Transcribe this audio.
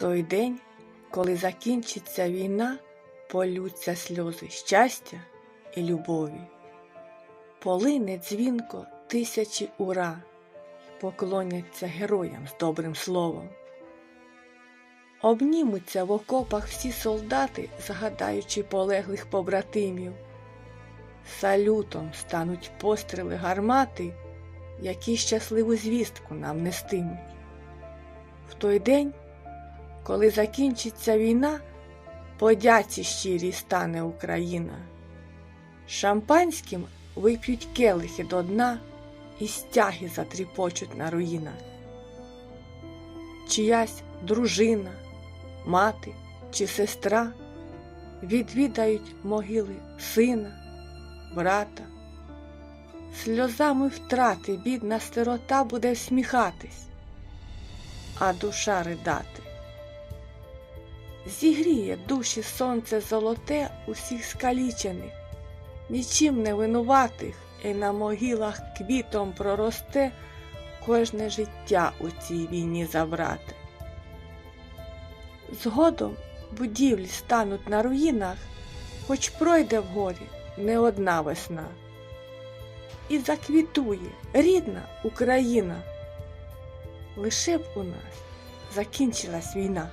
той день, коли закінчиться війна, полються сльози щастя і любові. Полине дзвінко тисячі ура, поклоняться героям з добрим словом. Обнімуться в окопах всі солдати, згадаючи полеглих побратимів. Салютом стануть постріли гармати, які щасливу звістку нам нестимуть. В той день, коли закінчиться війна, подяці щирій стане Україна. Шампанським вип'ють келихи до дна і стяги затріпочуть на руїнах. Чиясь дружина, мати чи сестра відвідають могили сина, брата. Сльозами втрати бідна сирота буде всміхатись, а душа ридати. Зігріє душі сонце золоте усіх скалічених, нічим не винуватих, і на могилах квітом проросте кожне життя у цій війні забрати. Згодом будівлі стануть на руїнах, хоч пройде в горі не одна весна. І заквітує рідна Україна. Лише б у нас закінчилась війна.